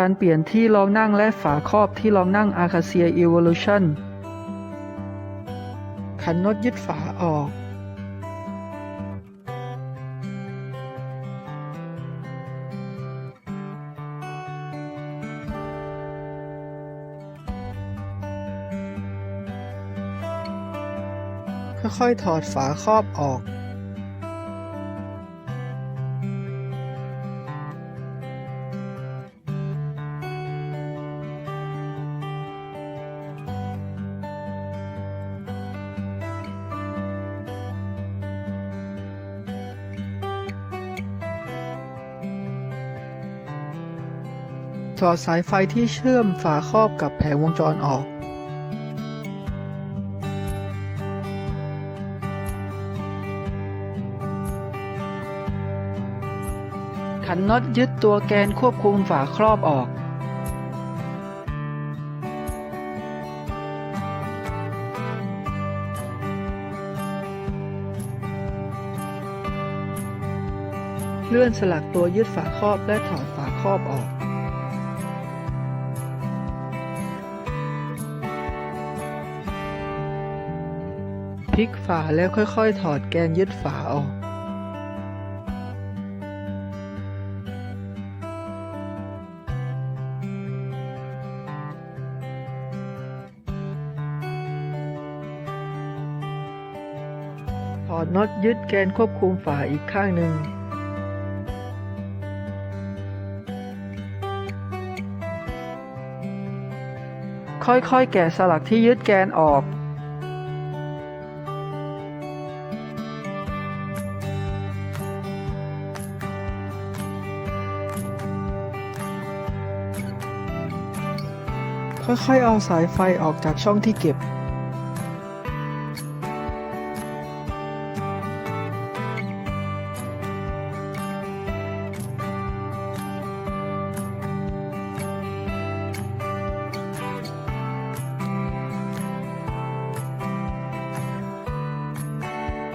การเปลี่ยนที่รองนั่งและฝาครอบที่รองนั่ง Acacia Evolution ขันน็อตยึดฝาออก ค่อยๆถอดฝาครอบออก ถอดสายไฟที่เชื่อมฝาครอบกับแผงวงจรออก ขันน็อตยึดตัวแกนควบคุมฝาครอบออกเลื่อนสลักตัวยึดฝาครอบและถอดฝาครอบออก พลิกฝาแล้วค่อยๆ ถอดแกนยึดฝาออก ถอดน็อตยึดแกนควบคุมฝาอีกข้างหนึ่งค่อยๆ แกะสลักที่ยึดแกนออก ค่อยๆ เอาสายไฟออกจากช่องที่เก็บ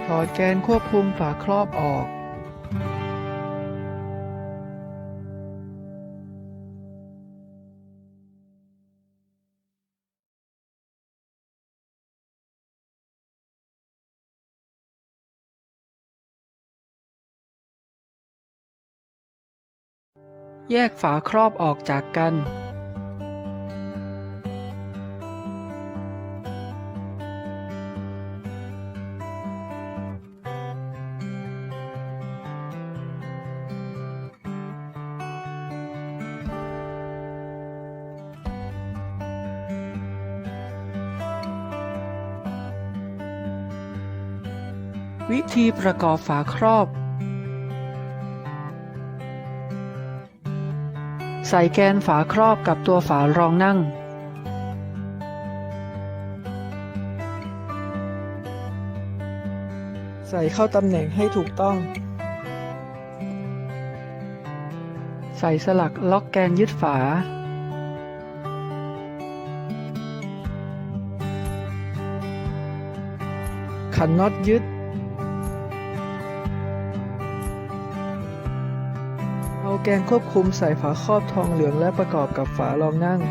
ถอดแกนควบคุมฝาครอบออก แยกฝาครอบออกจากกัน วิธีประกอบฝาครอบ ใส่แกนฝาครอบกับตัวฝารองนั่ง ใส่เข้าตำแหน่งให้ถูกต้อง ใส่สลักล็อกแกนยึดฝา ขันน็อตยึด เอาแกนควบคุมใส่ฝาครอบทองเหลืองและประกอบกับฝารองนั่ง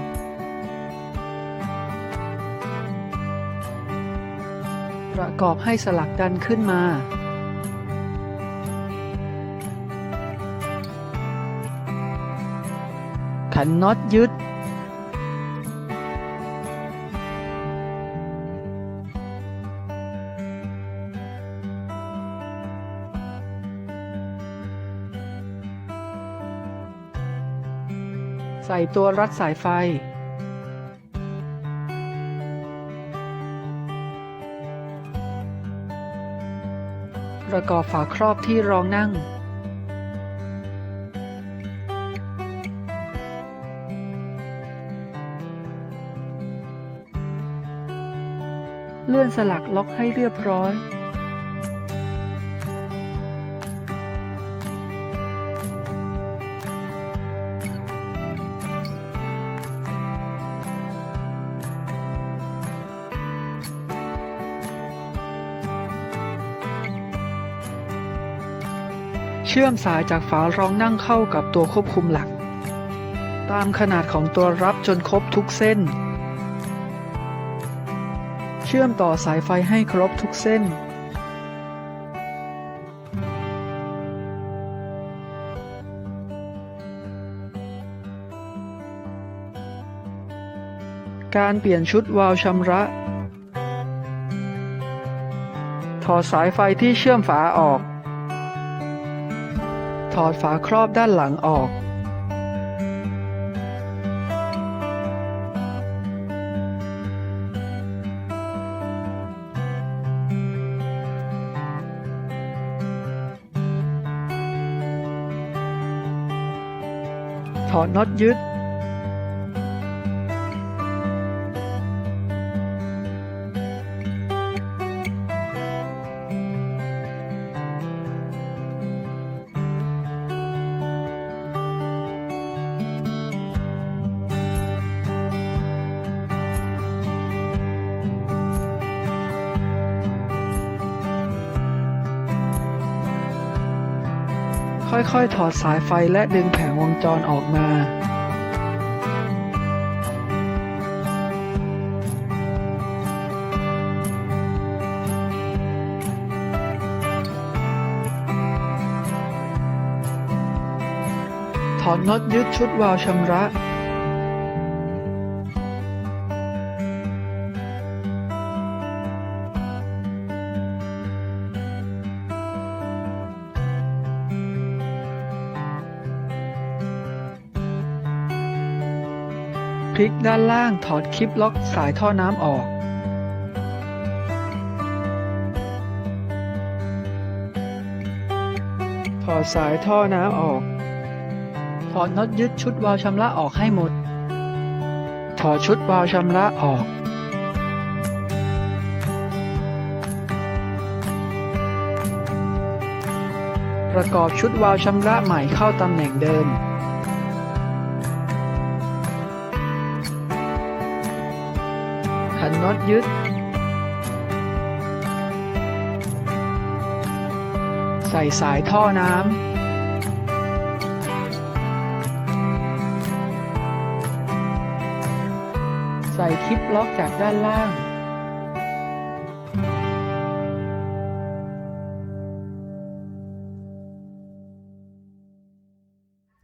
ประกอบให้สลักดันขึ้นมา ขันน็อตยึด ใส่ตัวรัดสายไฟ ประกอบฝาครอบที่รองนั่ง เลื่อนสลักล็อกให้เรียบร้อย เชื่อมสายจากฝารองนั่งเข้ากับตัวควบคุมหลัก ตามขนาดของตัวรับจนครบทุกเส้น เชื่อมต่อสายไฟให้ครบทุกเส้น การเปลี่ยนชุดวาล์วชำระถอดสายไฟที่เชื่อมฝาออก อดฝาครอบด้านหลังออกถอดน็อตยึด ค่อยๆ ถอดสายไฟและดึงแผงวงจรออกมา ถอดน็อตยึดชุดวาล์วชำระ ลิกด้านล่างถอดคลิปล็อกสายท่อน้ำออก ถอดสายท่อน้ำออก ถอดน็อตยึดชุดวาล์วชำระออกให้หมด ถอดชุดวาล์วชำระออกประกอบชุดวาล์วชำระใหม่เข้าตำแหน่งเดิม นน็อตยึด ใส่สายท่อน้ำใส่คลิปล็อกจากด้านล่าง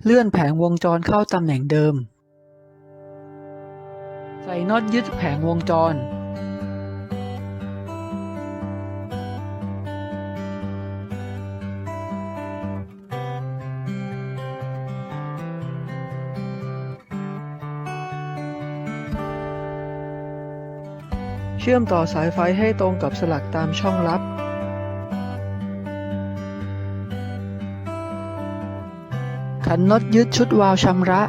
เลื่อนแผงวงจรเข้าตำแหน่งเดิม ใส่น็อตยึดแผงวงจร เชื่อมต่อสายไฟให้ตรงกับสลักตามช่องลับขันน็อตยึดชุดวาล์วชำระ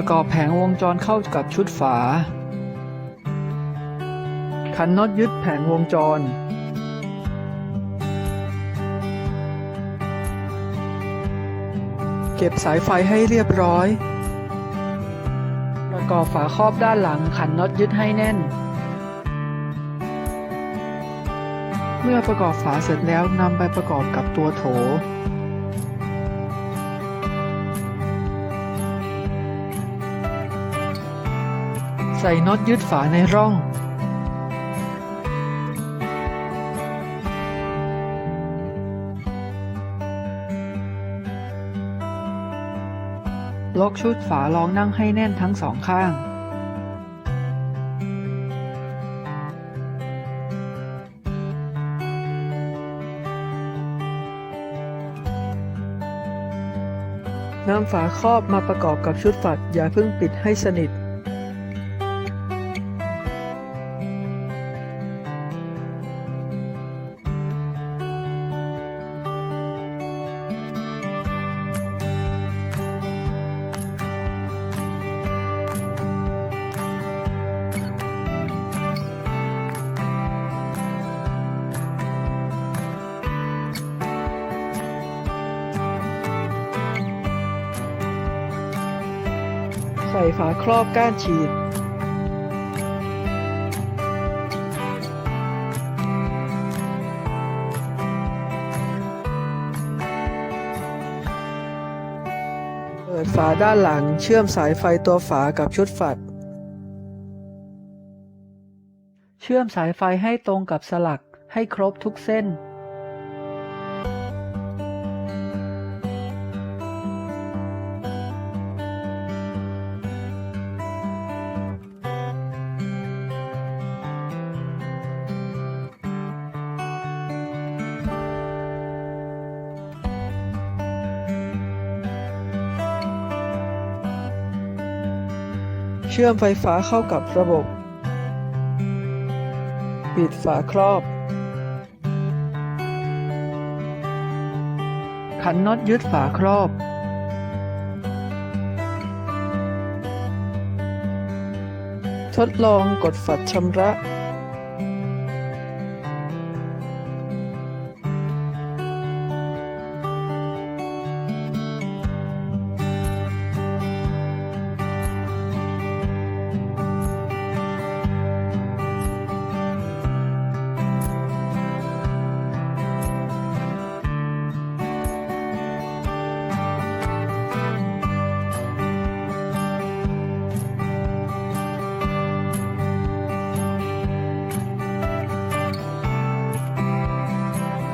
ประกอบแผงวงจรเข้ากับชุดฝาขันน็อตยึดแผงวงจร เก็บสายไฟให้เรียบร้อย ประกอบฝาครอบด้านหลังขันน็อตยึดให้แน่น เมื่อประกอบฝาเสร็จแล้วนำไปประกอบกับตัวโถ ใส่น็อตยึดฝาในร่อง ล็อกชุดฝารองนั่งให้แน่นทั้งสองข้างนำฝาครอบมาประกอบกับชุดฝัดอย่าเพิ่งปิดให้สนิท ฝาครอบก้านฉีด เปิดฝาด้านหลังเชื่อมสายไฟตัวฝากับชุดฝัด เชื่อมสายไฟให้ตรงกับสลักให้ครบทุกเส้น เชื่อมไฟฟ้าเข้ากับระบบ ปิดฝาครอบ ขันน็อตยึดฝาครอบ ทดลองกดฝัดชำระ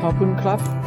ขอบคุณครับ